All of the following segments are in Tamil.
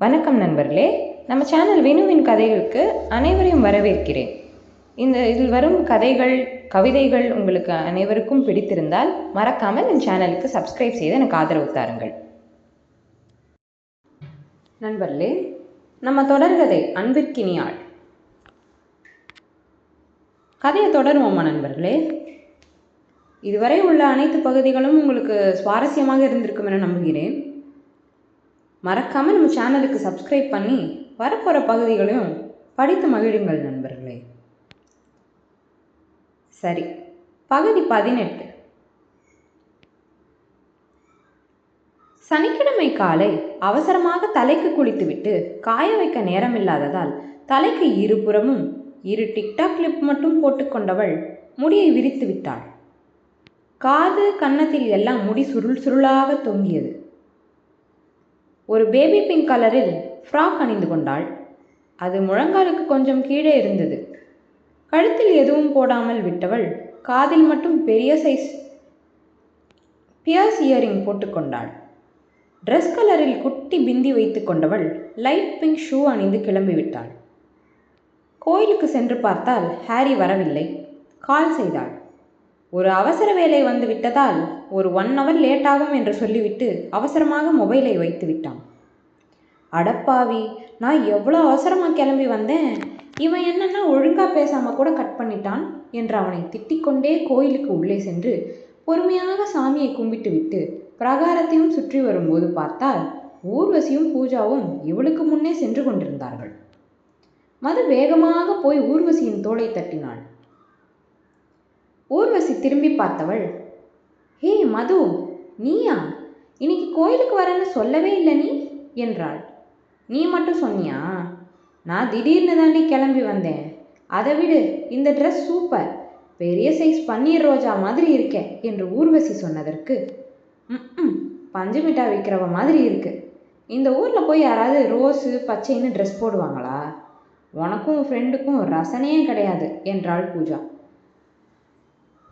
வணக்கம் நண்பர்களே. நம்ம சேனல் வினுவின் கதைகளுக்கு அனைவரையும் வரவேற்கிறேன். இந்த இதில் வரும் கதைகள் கவிதைகள் உங்களுக்கு அனைவருக்கும் பிடித்திருந்தால் மறக்காமல் என் சேனலுக்கு சப்ஸ்கிரைப் செய்து எனக்கு ஆதரவு தாருங்கள். நண்பர்களே நம்ம தொடர்கதை அன்பிற்கினியாள். கதையை தொடருவோமா நண்பர்களே? இதுவரை உள்ள அனைத்து பகுதிகளும் உங்களுக்கு சுவாரஸ்யமாக இருந்திருக்கும் என நம்புகிறேன். மறக்காமல் நம்ம சேனலுக்கு சப்ஸ்கிரைப் பண்ணி வரப்போகிற பகுதிகளையும் படித்து மகிழுங்கள் நண்பர்களே. சரி பகுதி பதினெட்டு. சனிக்கிழமை காலை அவசரமாக தலைக்கு குளித்துவிட்டு காய வைக்க நேரமில்லாததால் தலைக்கு இருபுறமும் இரு டிக்டாக் கிளிப் மட்டும் போட்டுக்கொண்டவள் முடியை விரித்து விட்டாள் காது கன்னத்தில் எல்லாம் முடி சுருள் சுருளாக தொங்கியது. ஒரு பேபி பிங்க் கலரில் ஃப்ராக் அணிந்து கொண்டாள். அது முழங்காலுக்கு கொஞ்சம் கீழே இருந்தது. கழுத்தில் எதுவும் போடாமல் விட்டவள் காதில் மட்டும் பெரிய சைஸ் பியர்ஸ் இயரிங் போட்டுக்கொண்டாள் ட்ரெஸ் கலரில் குட்டி பிந்தி வைத்து கொண்டவள் லைட் பிங்க் ஷூ அணிந்து கிளம்பிவிட்டாள் கோயிலுக்கு சென்று பார்த்தால் ஹாரி வரவில்லை. கால் செய்தாள். ஒரு அவசர வேலை வந்து விட்டதால் ஒரு ஒன் ஹவர் லேட் ஆகும் என்று சொல்லிவிட்டு அவசரமாக மொபைலை வைத்து விட்டான். அடப்பாவி நான் எவ்வளோ அவசரமாக கிளம்பி வந்தேன்? இவன் என்னன்னா ஒழுங்காக பேசாமல் கூட கட் பண்ணிட்டான் என்று அவனை திட்டிக்கொண்டே கோயிலுக்கு உள்ளே சென்று பொறுமையாக சாமியை கும்பிட்டு விட்டு பிரகாரத்தையும் சுற்றி வரும்போது பார்த்தால் ஊர்வசியும் பூஜாவும் இவளுக்கு முன்னே சென்று கொண்டிருந்தார்கள். மது வேகமாக போய் ஊர்வசியின் தோளை தட்டினாள். ஊர்வசி திரும்பி பார்த்தவள் ஹே மது நீயா? இன்னைக்கு கோயிலுக்கு வரேன்னு சொல்லவே இல்லை நீ? என்றாள். நீ மட்டும் சொன்னியா? நான் திடீர்னு தாண்டி கிளம்பி வந்தேன். அதை விடு இந்த ட்ரெஸ் சூப்பர் பெரிய சைஸ் பன்னீர் ரோஜா மாதிரி இருக்கே என்று ஊர்வசி சொன்னதற்கு ம் பஞ்சு மிட்டாய் விற்கிறவ மாதிரி இருக்கு. இந்த ஊரில் போய் யாராவது ரோஸு பச்சைன்னு ட்ரெஸ் போடுவாங்களா? உனக்கும் ஃப்ரெண்டுக்கும் ரசனையே கிடையாது என்றாள் பூஜா.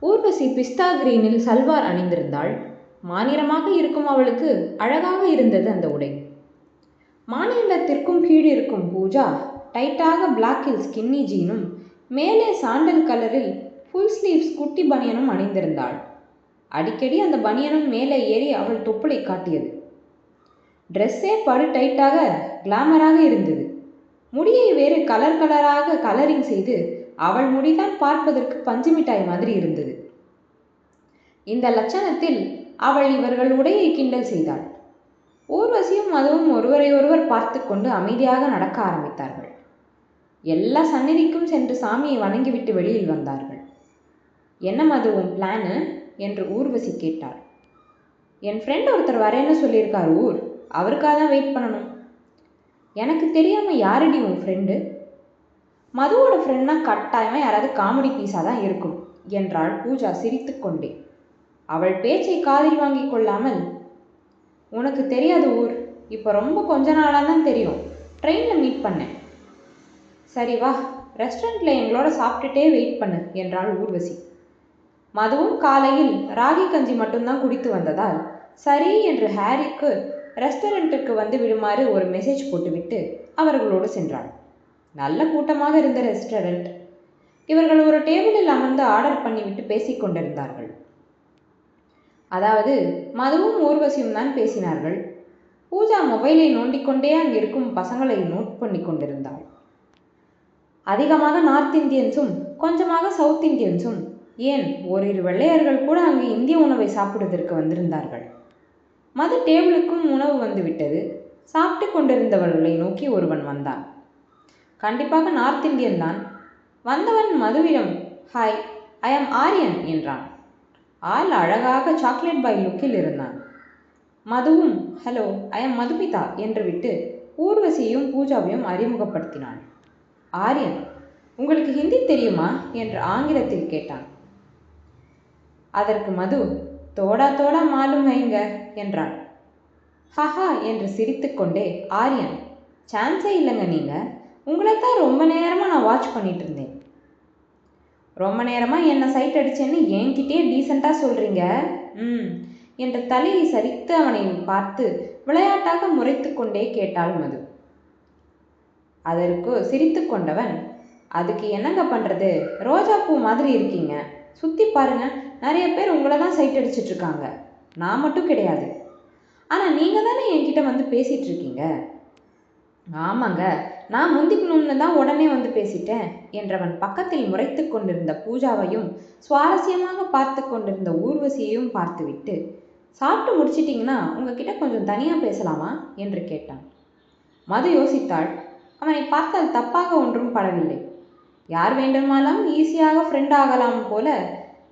ஊர்வசி பிஸ்தா கிரீனில் சல்வார் அணிந்திருந்தாள். மாநிலமாக இருக்கும் அவளுக்கு அழகாக இருந்தது அந்த உடை. மாநிலத்திற்கும் கீழ் இருக்கும் பூஜா டைட்டாக பிளாக்கில் ஸ்கின்னி ஜீனும் மேலே சாண்டல் கலரில் ஃபுல் ஸ்லீவ்ஸ் குட்டி பனியனும் அணிந்திருந்தாள். அடிக்கடி அந்த பனியனும் மேலே ஏறி அவள் தொப்புளை காட்டியது. ட்ரெஸ்ஸே படு டைட்டாக கிளாமராக இருந்தது. முடியை வேறு கலர் கலராக கலரிங் செய்து அவள் முடிதான் பார்ப்பதற்கு பஞ்சு மிட்டாய் மாதிரி இருந்தது. இந்த லட்சணத்தில் அவள் இவர்கள் உடையை கிண்டல் செய்தாள். ஊர்வசியும் அதுவும் ஒருவரை ஒருவர் பார்த்து கொண்டு அமைதியாக நடக்க ஆரம்பித்தார்கள். எல்லா சந்நிதிக்கும் சென்று சாமியை வணங்கிவிட்டு வெளியில் வந்தார்கள். என்ன மது உன் பிளானு என்று ஊர்வசி கேட்டாள். என் ஃப்ரெண்ட் ஒருத்தர் வரேன்னு சொல்லியிருக்கார் ஊர். அவருக்காக தான் வெயிட் பண்ணணும். எனக்கு தெரியாமல் யாரடி உன் ஃப்ரெண்டு மதுவோட ஃப்ரெண்ட்னா கட்டாயமாக யாராவது காமெடி பீஸாக தான் இருக்கும் என்றாள் பூஜா சிரித்துக்கொண்டே அவள் பேச்சை காதில் வாங்கி கொள்ளாமல் உனக்கு தெரியாது ஊர் இப்போ ரொம்ப கொஞ்ச நாளாக தான் தெரியும் ட்ரெயினில் மீட் பண்ணேன். சரி வா ரெஸ்டாரண்ட்டில் எங்களோட சாப்பிட்டுட்டே வெயிட் பண்ணு என்றாள் ஊர்வசி. மதுவும் காலையில் ராகி கஞ்சி மட்டும்தான் குடித்து வந்ததால் சரி என்று ஹாரிக்கு ரெஸ்டாரண்ட்டுக்கு வந்து விடுமாறு ஒரு மெசேஜ் போட்டுவிட்டு அவர்களோடு சென்றாள். நல்ல கூட்டமாக இருந்த ரெஸ்டாரண்ட் இவர்கள் ஒரு டேபிளில் அமர்ந்து ஆர்டர் பண்ணிவிட்டு பேசிக் கொண்டிருந்தார்கள். அதாவது மதுவும் ஊர்வசியும் தான் பேசினார்கள். பூஜா மொபைலை நோண்டிக்கொண்டே அங்கிருக்கும் பசங்களை நோட் பண்ணி கொண்டிருந்தாள். அதிகமாக நார்த் இந்தியன்ஸும் கொஞ்சமாக சவுத் இந்தியன்ஸும் ஏன் ஓரிரு வெள்ளையர்கள் கூட அங்கு இந்திய உணவை சாப்பிடுவதற்கு வந்திருந்தார்கள். மது டேபிளுக்கும் உணவு வந்துவிட்டது. சாப்பிட்டு கொண்டிருந்தவர்களை நோக்கி ஒருவன் வந்தான். கண்டிப்பாக நார்த் இந்தியன் தான். வந்தவன் மதுவிடம் ஹாய் ஐ ஆம் ஆரியன் என்றான். ஆள் அழகாக சாக்லேட் பாய் லுக்கில் இருந்தான். மதுவும் ஹலோ ஐ எம் மதுமிதா என்று விட்டு ஊர்வசியையும் பூஜாவையும் அறிமுகப்படுத்தினான் ஆரியன் உங்களுக்கு ஹிந்தி தெரியுமா? என்று ஆங்கிலத்தில் கேட்டான். அதற்கு மது தோடா தோடா மாலும் வைங்க என்றான். ஹஹா என்று சிரித்துக்கொண்டே ஆரியன் சான்ஸே இல்லைங்க நீங்கள் உங்களை தான் ரொம்ப நேரமாக நான் வாட்ச் பண்ணிட்டு இருந்தேன். ரொம்ப நேரமாக என்னை சைட் அடிச்சேன்னு என்கிட்டயே டீசெண்டாக சொல்கிறீங்க ம். என்ற தலையை சரித்து அவனை பார்த்து விளையாட்டாக முறைத்து கொண்டே கேட்டாள் மது. அதற்கு சிரித்து கொண்டவன் அதுக்கு என்னங்க பண்ணுறது ரோஜா பூ மாதிரி இருக்கீங்க. சுற்றி பாருங்க நிறைய பேர் உங்களை தான் சைட் அடிச்சிட்டு இருக்காங்க. நான் மட்டும் கிடையாது. ஆனால் நீங்கள் தானே என்கிட்ட வந்து பேசிகிட்டு இருக்கீங்க? ஆமாங்க. நான் முந்திக்கணும்னு தான் உடனே வந்து பேசிட்டேன் என்றவன் பக்கத்தில் முறைத்து கொண்டிருந்த பூஜாவையும் சுவாரஸ்யமாக பார்த்து கொண்டிருந்த ஊர்வசியையும் பார்த்துவிட்டு சாப்பிட்டு முடிச்சிட்டிங்கன்னா உங்ககிட்ட கொஞ்சம் தனியாக பேசலாமா? என்று கேட்டான். மது யோசித்தாள். அவனை பார்த்தால் தப்பாக ஒன்றும் படவில்லை. யார் வேண்டுமானாலும் ஈஸியாக ஃப்ரெண்ட் ஆகலாம் போல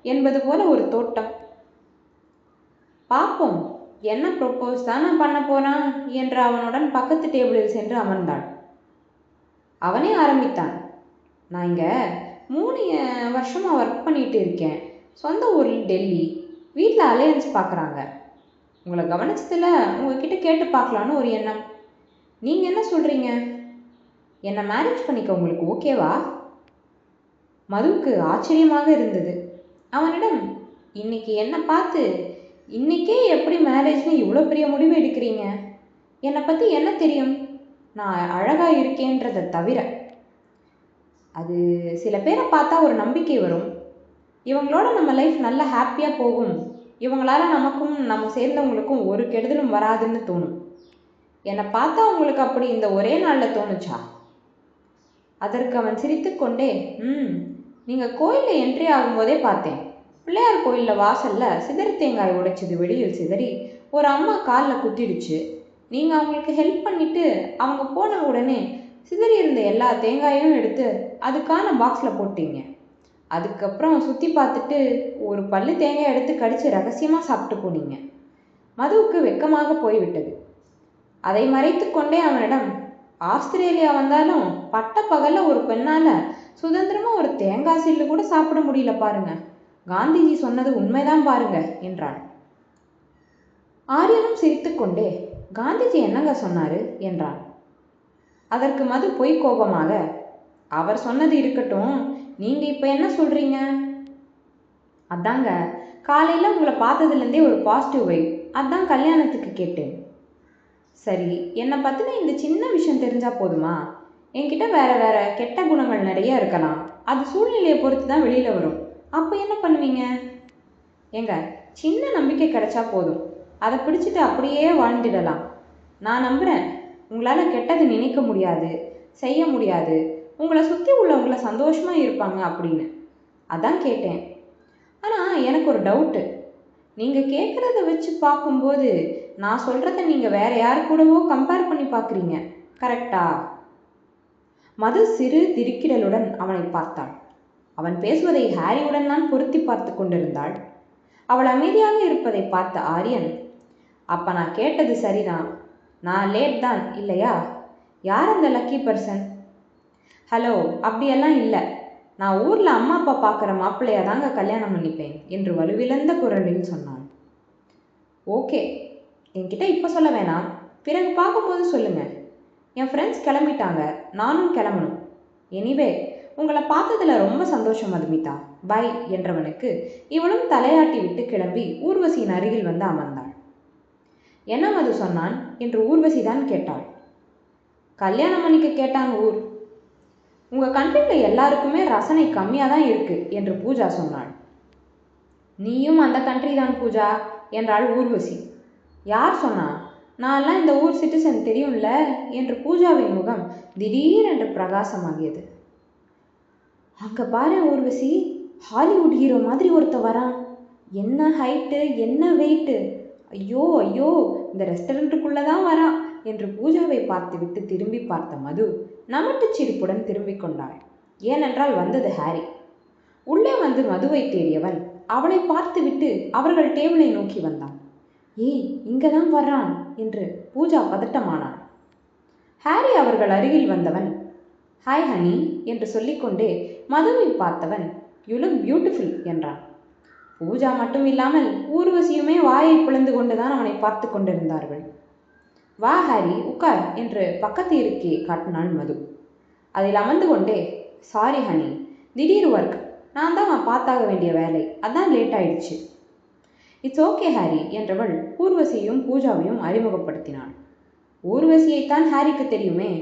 என்பது போல ஒரு தோட்டம். பார்ப்போம் என்ன ப்ரொப்போஸ் தானே பண்ண போறான்? என்று அவனுடன் பக்கத்து டேபிளில் சென்று அமர்ந்தாள். அவனே ஆரம்பித்தான். நான் இங்கே மூணு வருஷமாக ஒர்க் பண்ணிட்டு இருக்கேன். சொந்த ஊரில் டெல்லி. வீட்டில் அலையன்ஸ் பார்க்குறாங்க உங்களை கவனிச்சதில் உங்ககிட்ட கேட்டு பார்க்கலான்னு ஒரு எண்ணம். நீங்கள் என்ன சொல்கிறீங்க என்னை மேரேஜ் பண்ணிக்க உங்களுக்கு ஓகேவா மதுவுக்கு ஆச்சரியமாக இருந்தது. அவனிடம் இன்னைக்கு என்னை பார்த்து இன்னைக்கே எப்படி மேரேஜ்னு இவ்வளோ பெரிய முடிவு எடுக்கிறீங்க? என்னை பற்றி என்ன தெரியும்? நான் அழகாக இருக்கேன்றதை தவிர அது சில பேரை பார்த்தா ஒரு நம்பிக்கை வரும். இவங்களோட நம்ம லைஃப் நல்லா ஹாப்பியாக போகும். இவங்களால நமக்கும் நம்ம சேர்ந்தவங்களுக்கும் ஒரு கெடுதலும் வராதுன்னு தோணும். என்னை பார்த்தா உங்களுக்கு அப்படி இந்த ஒரே நாளில் தோணுச்சா? அதற்கு அவன் சிரித்துக்கொண்டே ம் நீங்கள் கோயிலில் என்ட்ரி ஆகும்போதே பார்த்தேன். பிள்ளையார் கோயிலில் வாசலில் சிதறு தேங்காய் உடைச்சது வெளியில் சிதறி ஒரு அம்மா காலில் குத்திடுச்சு. நீங்கள் அவங்களுக்கு ஹெல்ப் பண்ணிட்டு அவங்க போன உடனே சிதறி இருந்த எல்லா தேங்காயும் எடுத்து அதுக்கான பாக்ஸில் போட்டீங்க. அதுக்கப்புறம் சுற்றி பார்த்துட்டு ஒரு பல்லு தேங்காய் எடுத்து கடித்து ரகசியமாக சாப்பிட்டு போனீங்க. மதுவுக்கு வெக்கமாக போய்விட்டது. அதை மறைத்து கொண்டே அவனிடம் ஆஸ்திரேலியா வந்தாலும் பட்ட பகலில் ஒரு பெண்ணால் சுதந்திரமாக ஒரு தேங்காய் சில்லு கூட சாப்பிட முடியல பாருங்க. காந்திஜி சொன்னது உண்மைதான் பாருங்க என்றாள் ஆரியனும் சிரித்துக்கொண்டே காந்திஜி என்னங்க சொன்னார்? என்றான். அதற்கு மது பொய் கோபமாக அவர் சொன்னது இருக்கட்டும். நீங்கள் இப்போ என்ன சொல்கிறீங்க அதாங்க காலையில் உங்களை பார்த்ததுலேருந்தே ஒரு பாசிட்டிவ் வைப் அதான் கல்யாணத்துக்கு கேட்டேன். சரி என்னை பற்றின இந்த சின்ன விஷயம் தெரிஞ்சால் போதுமா? என்கிட்ட வேற வேற கெட்ட குணங்கள் நிறைய இருக்கலாம். அது சூழ்நிலையை பொறுத்து தான் வெளியில் வரும். அப்போ என்ன பண்ணுவீங்க? ஏங்க சின்ன நம்பிக்கை கிடைச்சா போதும். அதை பிடிச்சிட்டு அப்படியே வாழ்ந்துடலாம். நான் நம்புகிறேன் உங்களால் கெட்டது நினைக்க முடியாது செய்ய முடியாது. உங்களை சுற்றி உள்ளவங்கள சந்தோஷமாக இருப்பாங்க அப்படின்னு. அதான் கேட்டேன். ஆனால் எனக்கு ஒரு டவுட்டு நீங்கள் கேட்குறத வச்சு பார்க்கும்போது நான் சொல்கிறத நீங்கள் வேறு யார் கூடவோ கம்பேர் பண்ணி பார்க்குறீங்க. கரெக்டா மது சிறு திருக்கிடலுடன் அவனை பார்த்தாள். அவன் பேசுவதை ஹாரியுடன் தான் பொருத்தி பார்த்து கொண்டிருந்தாள். அவள் அமைதியாக இருப்பதை பார்த்த ஆரியன் அப்போ நான் கேட்டது சரிதான். நான் லேட் தான் இல்லையா? யார் அந்த லக்கி பர்சன் ஹலோ அப்படியெல்லாம் இல்லை. நான் ஊரில் அம்மா அப்பா பார்க்குற மாப்பிள்ளைய தாங்க கல்யாணம் பண்ணிப்பேன் என்று வலுவிழந்த குரலில் சொன்னான் ஓகே என்கிட்ட இப்போ சொல்ல வேணாம். பிறகு பார்க்கும்போது சொல்லுங்கள் என் ஃப்ரெண்ட்ஸ் கிளம்பிட்டாங்க நானும் கிளம்பணும். எனிவே உங்களை பார்த்ததில் ரொம்ப சந்தோஷம் மதுமிதா. பை என்றவனுக்கு இவளும் தலையாட்டி விட்டு கிளம்பி ஊர்வசியின் அருகில் வந்து அமர்ந்தான் என்ன மது சொன்னான்? என்று ஊர்வசி தான் கேட்டாள். கல்யாணம் பண்ணிக்க கேட்டாங்க ஊர். உங்கள் கண்ட்ரியில் எல்லாருக்குமே ரசனை கம்மியாக தான் இருக்கு என்று பூஜா சொன்னாள். நீயும் அந்த கண்ட்ரி தான் பூஜா என்றாள் ஊர்வசி. யார் சொன்னா? நான்லாம் இந்த ஊர் சிட்டிசன் தெரியும்ல என்று பூஜாவின் முகம் திடீரென்று பிரகாசமாகியது. அங்கே பாரு ஊர்வசி ஹாலிவுட் ஹீரோ மாதிரி ஒருத்த வரான். என்ன ஹைட்டு என்ன வெயிட்டு ஐயோ ஐயோ இந்த ரெஸ்டாரண்ட்டுக்குள்ளே தான் வரான் என்று பூஜாவை பார்த்துவிட்டு திரும்பி பார்த்த மது நமட்டு சிரிப்புடன் திரும்பிக் கொண்டாள். ஏனென்றால் வந்தது ஹாரி. உள்ளே வந்து மதுவை தேடியவன் அவளை பார்த்துவிட்டு அவர்கள் டேபிளை நோக்கி வந்தான். ஏய் இங்கே தான் வர்றான் என்று பூஜா பதட்டமானாள். ஹாரி அவர்கள் அருகில் வந்தவன் ஹாய் ஹனி என்று சொல்லிக்கொண்டே மதுவை பார்த்தவன் யூ லுக் பியூட்டிஃபுல் என்றான். பூஜா மட்டும் இல்லாமல் ஊர்வசியுமே வாயை பிளந்து கொண்டுதான் அவனை பார்த்து கொண்டிருந்தார்கள். வா ஹாரி உட்கார் என்று பக்கத்து இருக்கே காட்டினான் மது. அதில் அமர்ந்து கொண்டே சாரி ஹனி திடீர் ஒர்க். நான் தான் பார்த்தாக வேண்டிய வேலை. அதான் லேட் ஆயிடுச்சு. இட்ஸ் ஓகே ஹாரி என்றவள் ஊர்வசியையும் பூஜாவையும் அறிமுகப்படுத்தினாள். ஊர்வசியைத்தான் ஹாரிக்கு தெரியுமே.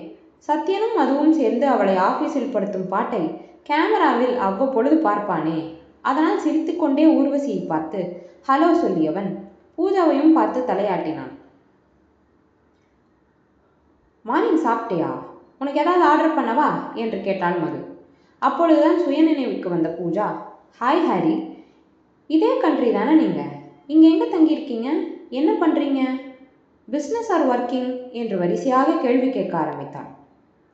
சத்யனும் அதுவும் சேர்ந்து அவளை ஆபீஸில் படுத்தும் பாட்டை கேமராவில் அவ்வப்பொழுது பார்ப்பானே. அதனால் சிரித்துக்கொண்டே ஊர்வசியை பார்த்து ஹலோ சொல்லியவன் பூஜாவையும் பார்த்து தலையாட்டினான். மார்னிங் சாப்பிட்டியா? உனக்கு ஏதாவது ஆர்டர் பண்ணவா? என்று கேட்டாள் மது. அப்பொழுதுதான் சுயநினைவுக்கு வந்த பூஜா ஹாய் ஹாரி இதே கண்ட்ரி தானே நீங்கள் இங்கே எங்கே தங்கியிருக்கீங்க? என்ன பண்ணுறீங்க பிஸ்னஸ் ஆர் ஒர்க்கிங் என்று வரிசையாக கேள்வி கேட்க ஆரம்பித்தான்.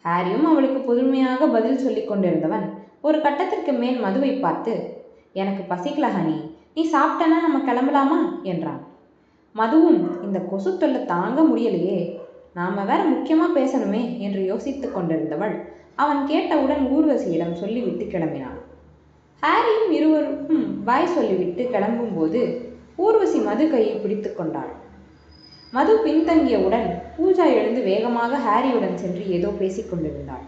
ஹாரியும் அவளுக்கு புதுமையாக பதில் சொல்லி கொண்டிருந்தவன் ஒரு கட்டத்திற்கு மேல் மதுவை பார்த்து எனக்கு பசிக்கல ஹனி. நீ சாப்பிட்டனா நம்ம கிளம்பலாமா? என்றான். மதுவும் இந்த கொசு தொல்லை தாங்க முடியலையே. நாம வேற முக்கியமாக பேசணுமே என்று யோசித்துக் கொண்டிருந்தவள் அவன் கேட்டவுடன் ஊர்வசியிடம் சொல்லிவிட்டு கிளம்பினான் ஹாரியும் இருவருக்கும் பாய் சொல்லிவிட்டு கிளம்பும்போது ஊர்வசி மது கையை பிடித்து கொண்டாள். மது பின்தங்கியவுடன் பூஜா எழுந்து வேகமாக ஹாரியுடன் சென்று ஏதோ பேசிக் கொண்டிருந்தாள்.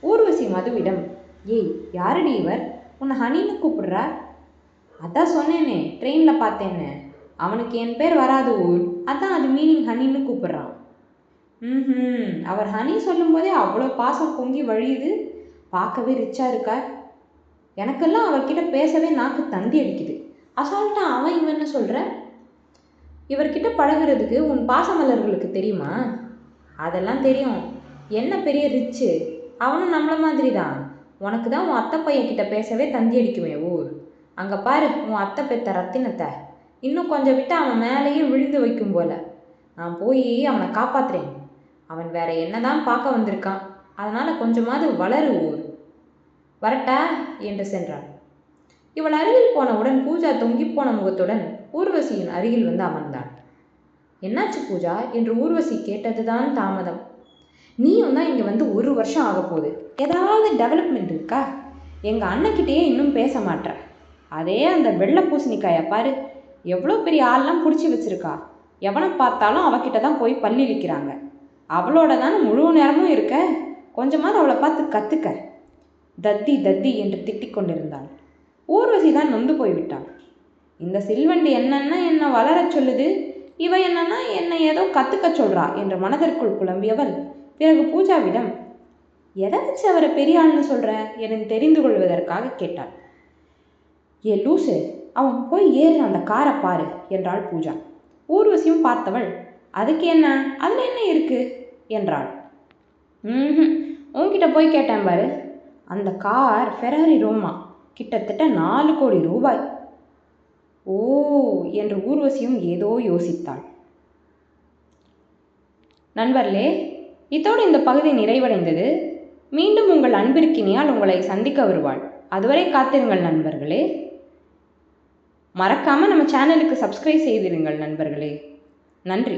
ஊர்வசி மதுவிடம் ஏய் யாரடி இவர்? உன்னை ஹனின்னு கூப்பிடுறா? அதான் சொன்னேனே ட்ரெயினில் பார்த்தேன்னு. அவனுக்கு என் பேர் வராது ஊர். அதான் அது மீனிங் ஹனின்னு கூப்பிடுறான். ம் அவர் ஹனி சொல்லும்போதே அவ்வளோ பாசம் பொங்கி வழியுது. பார்க்கவே ரிச்சாக இருக்கார். எனக்கெல்லாம் அவர்கிட்ட பேசவே நாக்கு தந்தி அடிக்குது. அசால்ட்டா அவன் இவன் என்ன சொல்கிற இவர்கிட்ட பழகுறதுக்கு உன் பாசமலர்களுக்கு தெரியுமா? அதெல்லாம் தெரியும். என்ன பெரிய ரிச்சு அவனும் நம்மள மாதிரி தான் உனக்கு தான் உன் அத்தை பையன் கிட்ட பேசவே தந்தி அடிக்குமே ஊர். அங்கே பாரு உன் அத்தை பெத்த ரத்தினத்தை. இன்னும் கொஞ்சம் விட்டு அவன் மேலேயே விழுந்து வைக்கும் போல. நான் போய் அவனை காப்பாத்துறேன். அவன் வேற என்னதான் பார்க்க வந்திருக்கான். அதனால கொஞ்சமாவது வளரு ஊர். வரட்டா என்று சென்றான். இவள் அருகில் போனவுடன் பூஜா தொங்கிப்போன முகத்துடன் ஊர்வசியின் அருகில் வந்து அமர்ந்தாள் என்னாச்சு பூஜா? என்று ஊர்வசி கேட்டதுதான் தாமதம். நீயும் தான் இங்கே வந்து ஒரு வருஷம் ஆக போகுது. ஏதாவது டெவலப்மெண்ட் இருக்கா? எங்கள் அண்ணக்கிட்டேயே இன்னும் பேச மாட்டேற அதே அந்த வெள்ளை பூசணிக்காயை பாரு. எவ்வளோ பெரிய ஆள்லாம் பிடிச்சி வச்சுருக்கா. எவனை பார்த்தாலும் அவகிட்ட தான் போய் பள்ளி விற்கிறாங்க அவளோட தானே முழு நேரமும் இருக்க? கொஞ்சமாவது அவளை பார்த்து கற்றுக்க தத்தி தத்தி என்று திட்டிக் கொண்டிருந்தாள். ஊர்வசி தான் நொந்து போய்விட்டாள் இந்த சில்வண்டி என்னன்னா என்னை வளரச் சொல்லுது. இவ என்னன்னா என்னை ஏதோ கற்றுக்க சொல்றா என்று மனதிற்குள் புலம்பியவள் பிறகு பூஜாவிடம் எதை வச்சு அவரை பெரிய ஆள்னு சொல்ற? தெரிந்து கொள்வதற்காக கேட்டாள். ஏ லூசு அவன் போய் ஏறு அந்த காரை பாரு என்றாள் பூஜா. ஊர்வசியும் பார்த்தவள் அதுக்கு என்ன? அதில் என்ன இருக்கு? என்றாள். ம் உன்கிட்ட போய் கேட்டேன் பாரு. அந்த கார் ஃபெராரி ரோமா கிட்டத்தட்ட நாலு கோடி ரூபாய். ஓ என்று ஊர்வசியும் ஏதோ யோசித்தாள். நண்பர்களே இத்தோடு இந்த பகுதி நிறைவடைந்தது. மீண்டும் உங்கள் அன்பிற்கினியால் உங்களை சந்திக்க வருவாள். அதுவரை காத்திருங்கள் நண்பர்களே. மறக்காமல் நம்ம சேனலுக்கு சப்ஸ்கிரைப் செய்திருங்கள் நண்பர்களே. நன்றி.